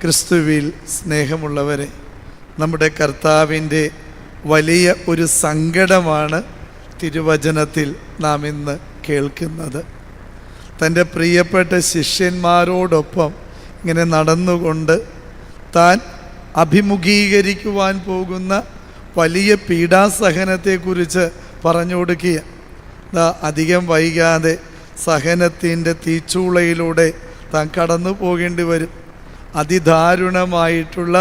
ക്രിസ്തുവിൽ സ്നേഹമുള്ളവരെ നമ്മുടെ കർത്താവിന്റെ വലിയ ഒരു സങ്കടമാണ് തിരുവചനത്തിൽ നാം ഇന്ന് കേൾക്കുന്നത്. തന്റെ പ്രിയപ്പെട്ട ശിഷ്യന്മാരോടൊപ്പം ഇങ്ങനെ നടന്നുകൊണ്ട് താൻ അഭിമുഖീകരിക്കുവാൻ പോകുന്ന വലിയ പീഡാസഹനത്തെക്കുറിച്ച് പറഞ്ഞു കൊടുക്കുക അധികം വൈകാതെ സഹനത്തിന്റെ തീച്ചൂളയിലൂടെ താൻ കടന്നു പോകേണ്ടി വരും. അതിദാരുണമായിട്ടുള്ള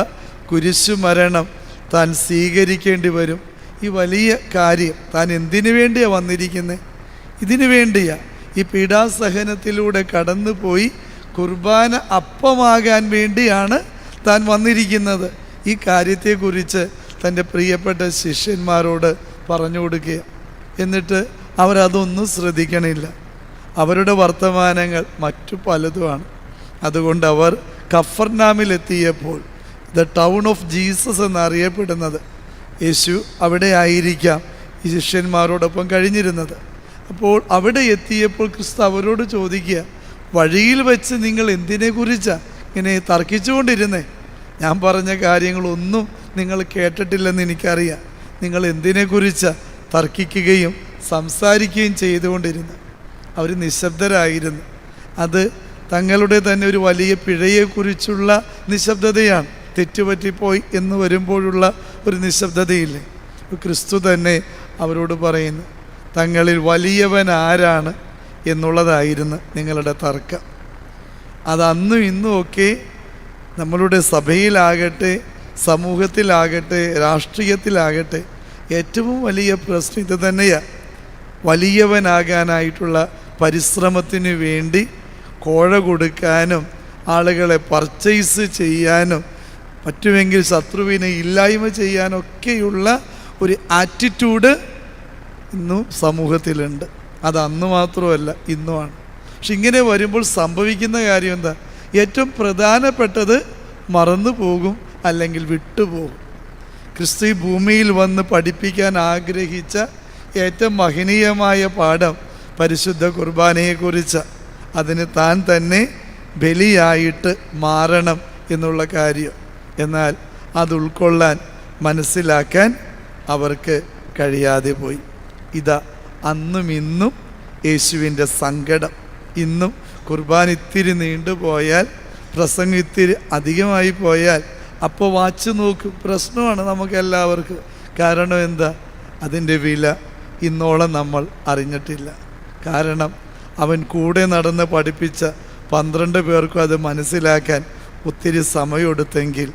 കുരിശുമരണം താൻ സ്വീകരിക്കേണ്ടി വരും. ഈ വലിയ കാര്യം താൻ എന്തിനു വേണ്ടിയാണ് വന്നിരിക്കുന്നത് ഇതിനു വേണ്ടിയാ ഈ പീഡാസഹനത്തിലൂടെ കടന്നുപോയി കുർബാന അപ്പമാകാൻ വേണ്ടിയാണ് താൻ വന്നിരിക്കുന്നത്. ഈ കാര്യത്തെക്കുറിച്ച് തന്റെ പ്രിയപ്പെട്ട ശിഷ്യന്മാരോട് പറഞ്ഞു കൊടുക്കുക. എന്നിട്ട് അവരതൊന്നും ശ്രദ്ധിക്കണില്ല. അവരുടെ വർത്തമാനങ്ങൾ മറ്റു പലതുമാണ്. അതുകൊണ്ട് അവർ കഫർനാമിലെത്തിയപ്പോൾ ദ ടൗൺ ഓഫ് ജീസസ് എന്നറിയപ്പെടുന്നത് യേശു അവിടെ ആയിരിക്കാം ഈ ശിഷ്യന്മാരോടൊപ്പം കഴിഞ്ഞിരുന്നത്. അപ്പോൾ അവിടെ എത്തിയപ്പോൾ ക്രിസ്തു അവരോട് ചോദിക്കുക വഴിയിൽ വെച്ച് നിങ്ങൾ എന്തിനെക്കുറിച്ചാണ് ഇങ്ങനെ തർക്കിച്ചുകൊണ്ടിരുന്നേ? ഞാൻ പറഞ്ഞ കാര്യങ്ങളൊന്നും നിങ്ങൾ കേട്ടിട്ടില്ലെന്ന് എനിക്കറിയാം. നിങ്ങൾ എന്തിനെക്കുറിച്ച് തർക്കിക്കുകയും സംസാരിക്കുകയും ചെയ്തുകൊണ്ടിരുന്നു? അവർ നിശബ്ദരായിരുന്നു. അത് തങ്ങളുടെ തന്നെ ഒരു വലിയ പിഴയെക്കുറിച്ചുള്ള നിശബ്ദതയാണ്. തെറ്റുപറ്റിപ്പോയി എന്ന് വരുമ്പോഴുള്ള ഒരു നിശബ്ദതയില്ലേ? ക്രിസ്തു തന്നെ അവരോട് പറയുന്നു തങ്ങളിൽ വലിയവൻ ആരാണ്? എന്നുള്ളതായിരുന്നു നിങ്ങളുടെ തർക്കം. അത് അന്നും ഇന്നും ഒക്കെ നമ്മളുടെ സഭയിലാകട്ടെ സമൂഹത്തിലാകട്ടെ രാഷ്ട്രീയത്തിലാകട്ടെ ഏറ്റവും വലിയ പ്രശ്നം ഇത് തന്നെയാണ് വലിയവനാകാനായിട്ടുള്ള പരിശ്രമത്തിന് വേണ്ടി കോഴ കൊടുക്കാനും ആളുകളെ പർച്ചേസ് ചെയ്യാനും പറ്റുമെങ്കിൽ ശത്രുവിനെ ഇല്ലായ്മ ചെയ്യാനൊക്കെയുള്ള ഒരു ആറ്റിറ്റ്യൂഡ് ഇന്നും സമൂഹത്തിലുണ്ട്. അത് അന്ന് മാത്രമല്ല ഇന്നുമാണ്. പക്ഷെ ഇങ്ങനെ വരുമ്പോൾ സംഭവിക്കുന്ന കാര്യം എന്താ? ഏറ്റവും പ്രധാനപ്പെട്ടത് മറന്നു പോകും അല്ലെങ്കിൽ വിട്ടുപോകും. ക്രിസ്തു ഭൂമിയിൽ വന്ന് പഠിപ്പിക്കാൻ ആഗ്രഹിച്ച ഏറ്റവും മഹനീയമായ പാഠം പരിശുദ്ധ കുർബാനയെക്കുറിച്ച്. അതിന് താൻ തന്നെ ബലിയായിട്ട് മാറണം എന്നുള്ള കാര്യം. എന്നാൽ അത് ഉൾക്കൊള്ളാൻ മനസ്സിലാക്കാൻ അവർക്ക് കഴിയാതെ പോയി. ഇതാ അന്നും ഇന്നും യേശുവിന്റെ സങ്കടം. ഇന്നും കുർബാന ഇത്തിരി നീണ്ടുപോയാൽ പ്രസംഗം ഇത്തിരി അധികമായി പോയാൽ അപ്പോൾ വാച്ച് നോക്കും പ്രശ്നമാണ് നമുക്ക് എല്ലാവർക്കും. കാരണം എന്താ? അതിന്റെ വില ഇന്നോളം നമ്മൾ അറിഞ്ഞിട്ടില്ല. കാരണം അവൻ കൂടെ നടന്ന് പഠിപ്പിച്ച പന്ത്രണ്ട് പേർക്കും അത് മനസ്സിലാക്കാൻ ഒത്തിരി സമയമെടുത്തെങ്കിൽ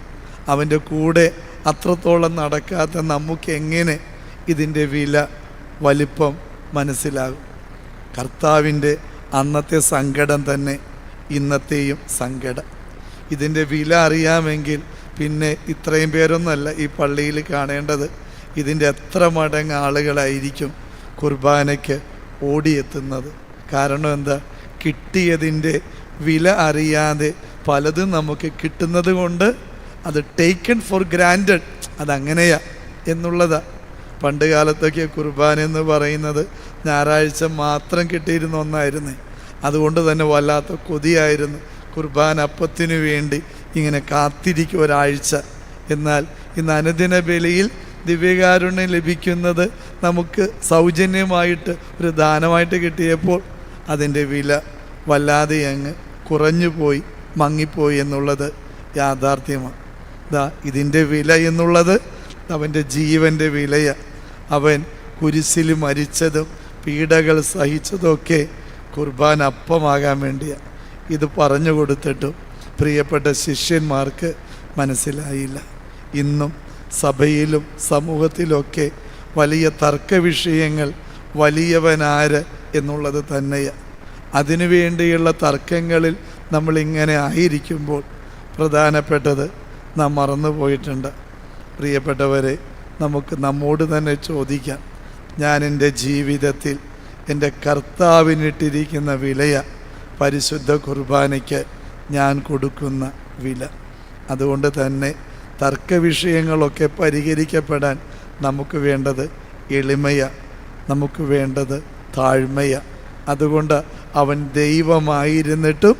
അവന്റെ കൂടെ അത്രത്തോളം നടക്കാത്ത നമുക്ക് എങ്ങനെ ഇതിന്റെ വില വലിപ്പം മനസ്സിലാകും? കർത്താവിന്റെ അന്നത്തെ സങ്കടം തന്നെ ഇന്നത്തെയും സങ്കടം. ഇതിന്റെ വില അറിയാമെങ്കിൽ പിന്നെ ഇത്രയും പേരൊന്നുമല്ല ഈ പള്ളിയിൽ കാണേണ്ടത്. ഇതിന്റെ എത്ര മടങ്ങ് ആളുകളായിരിക്കും കുർബാനയ്ക്ക് ഓടിയെത്തുന്നത്. കാരണം എന്താ? കിട്ടിയതിന്റെ വില അറിയാതെ പലതും നമുക്ക് കിട്ടുന്നത് കൊണ്ട് അത് ടേക്കൺ ഫോർ ഗ്രാൻഡഡ് അതങ്ങനെയാ എന്നുള്ളതാ. പണ്ട് കാലത്തൊക്കെ കുർബാന എന്ന് പറയുന്നത് ഞായറാഴ്ച മാത്രം കിട്ടിയിരുന്ന ഒന്നായിരുന്നു. അതുകൊണ്ട് തന്നെ വല്ലാത്ത കൊതിയായിരുന്നു കുർബാന അപ്പത്തിനു വേണ്ടി ഇങ്ങനെ കാത്തിരിക്കും ഒരാഴ്ച. എന്നാൽ ഇന്ന് അനുദിന ബലിയിൽ ദിവ്യകാരുണ്യം ലഭിക്കുന്നത് നമുക്ക് സൗജന്യമായിട്ട് ഒരു ദാനമായിട്ട് കിട്ടിയപ്പോൾ അതിന്റെ വില വല്ലാതെ അങ്ങ് കുറഞ്ഞു പോയി മങ്ങിപ്പോയി എന്നുള്ളത് യാഥാർത്ഥ്യമാണ്. ദാ ഇതിന്റെ വില എന്നുള്ളത് അവന്റെ ജീവന്റെ വിലയാണ്. അവൻ കുരിശിൽ മരിച്ചതും പീഡകൾ സഹിച്ചതൊക്കെ കുർബാൻ അപ്പമാകാൻ വേണ്ടിയാണ് ഇത് പറഞ്ഞു കൊടുത്തിട്ടും പ്രിയപ്പെട്ട ശിഷ്യന്മാർക്ക് മനസ്സിലായില്ല. ഇന്നും സഭയിലും സമൂഹത്തിലൊക്കെ വലിയ തർക്ക വിഷയങ്ങൾ വലിയവനാര് എന്നുള്ളത് തന്നെയാണ് അതിനുവേണ്ടിയുള്ള തർക്കങ്ങളിൽ നമ്മളിങ്ങനെ ആയിരിക്കുമ്പോൾ പ്രധാനപ്പെട്ടത് നാം മറന്നുപോയിട്ടുണ്ട്. പ്രിയപ്പെട്ടവരെ നമുക്ക് നമ്മോട് തന്നെ ചോദിക്കാം. ഞാൻ എന്റെ ജീവിതത്തിൽ എന്റെ കർത്താവിനിട്ടിരിക്കുന്ന വിലയ പരിശുദ്ധ കുർബാനയ്ക്ക് ഞാൻ കൊടുക്കുന്ന വില. അതുകൊണ്ട് തന്നെ തർക്ക വിഷയങ്ങളൊക്കെ പരിഹരിക്കപ്പെടാൻ നമുക്ക് വേണ്ടത് എളിമയ നമുക്ക് വേണ്ടത് താഴ്മയ. അതുകൊണ്ട് അവൻ ദൈവമായിരുന്നിട്ടും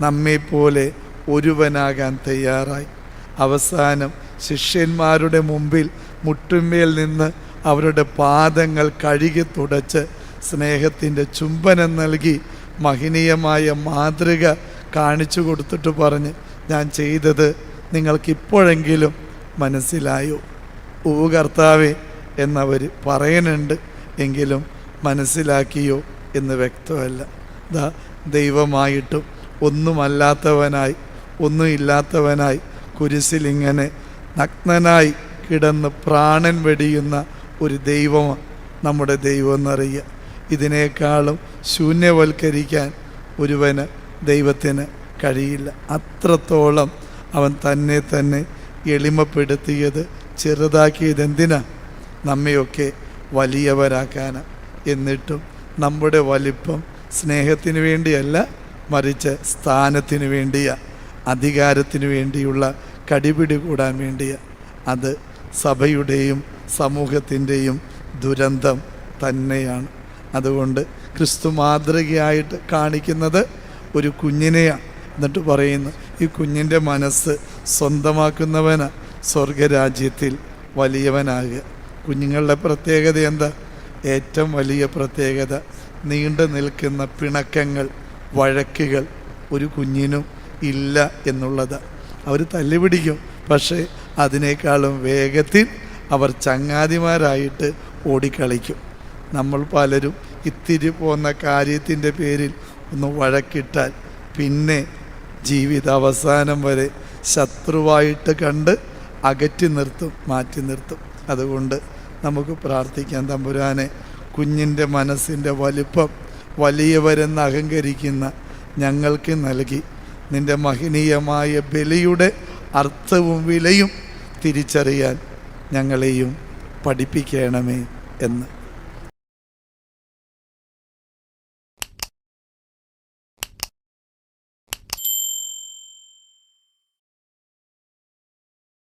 നമ്മെപ്പോലെ ഒരുവനാകാൻ തയ്യാറായി. അവസാനം ശിഷ്യന്മാരുടെ മുമ്പിൽ മുട്ടുമേൽ നിന്ന് അവരുടെ പാദങ്ങൾ കഴുകി തുടച്ച് സ്നേഹത്തിന്റെ ചുംബനം നൽകി മഹനീയമായ മാതൃക കാണിച്ചു കൊടുത്തിട്ട് പറഞ്ഞ് ഞാൻ ചെയ്തത് നിങ്ങൾക്കിപ്പോഴെങ്കിലും മനസ്സിലായോ? ഊ കർത്താവെ എന്നവർ പറയുന്നുണ്ട് എങ്കിലും മനസ്സിലാക്കിയോ എന്ന് വ്യക്തമല്ല. ദാ ദൈവമായിട്ടും ഒന്നുമല്ലാത്തവനായി ഒന്നുമില്ലാത്തവനായി കുരിശിലിങ്ങനെ നഗ്നനായി കിടന്ന് പ്രാണൻ വെടിയുന്ന ഒരു ദൈവമാണ് നമ്മുടെ ദൈവം എന്നറിയുക ഇതിനേക്കാളും ശൂന്യവൽക്കരിക്കാൻ ഒരുവന് ദൈവത്തിന് കഴിയില്ല. അത്രത്തോളം അവൻ തന്നെ തന്നെ എളിമപ്പെടുത്തിയത് ചെറുതാക്കിയത് എന്തിനാ? നമ്മയൊക്കെ വലിയവരാക്കാനാണ് എന്നിട്ടും നമ്മുടെ വലിപ്പം സ്നേഹത്തിന് വേണ്ടിയല്ല മറിച്ച് സ്ഥാനത്തിന് വേണ്ടിയാ. അധികാരത്തിന് വേണ്ടിയുള്ള കടിപിടി കൂടാൻ വേണ്ടിയാ. അത് സഭയുടെയും സമൂഹത്തിന്റെയും ദുരന്തം തന്നെയാണ്. അതുകൊണ്ട് ക്രിസ്തു മാതൃകയായിട്ട് കാണിക്കുന്നത് ഒരു കുഞ്ഞിനെയാണ് എന്നിട്ട് പറയുന്നു ഈ കുഞ്ഞിന്റെ മനസ്സ് സ്വന്തമാക്കുന്നവന് സ്വർഗരാജ്യത്തിൽ വലിയവനാകുക. കുഞ്ഞുങ്ങളുടെ പ്രത്യേകത എന്താ? ഏറ്റവും വലിയ പ്രത്യേകത നീണ്ടു നിൽക്കുന്ന പിണക്കങ്ങൾ വഴക്കുകൾ ഒരു കുഞ്ഞിനും ഇല്ല എന്നുള്ളത്. അവർ തല്ലുപിടിക്കും പക്ഷേ അതിനേക്കാളും വേഗത്തിൽ അവർ ചങ്ങാതിമാരായിട്ട് ഓടിക്കളിക്കും. നമ്മൾ പലരും ഇത്തിരി പോന്ന കാര്യത്തിന്റെ പേരിൽ ഒന്ന് വഴക്കിട്ടാൽ പിന്നെ ജീവിത അവസാനം വരെ ശത്രുവായിട്ട് കണ്ട് അകറ്റി നിർത്തും മാറ്റി നിർത്തും. അതുകൊണ്ട് നമുക്ക് പ്രാർത്ഥിക്കാം തമ്പുരാനെ കുഞ്ഞിന്റെ മനസ്സിന്റെ വലിപ്പം വലിയവരെന്ന് അഹങ്കരിക്കുന്ന ഞങ്ങൾക്ക് നൽകി. നിന്റെ മഹനീയമായ ബലിയുടെ അർത്ഥവും വിലയും തിരിച്ചറിയാൻ ഞങ്ങളെയും പഠിപ്പിക്കണമേ എന്ന്.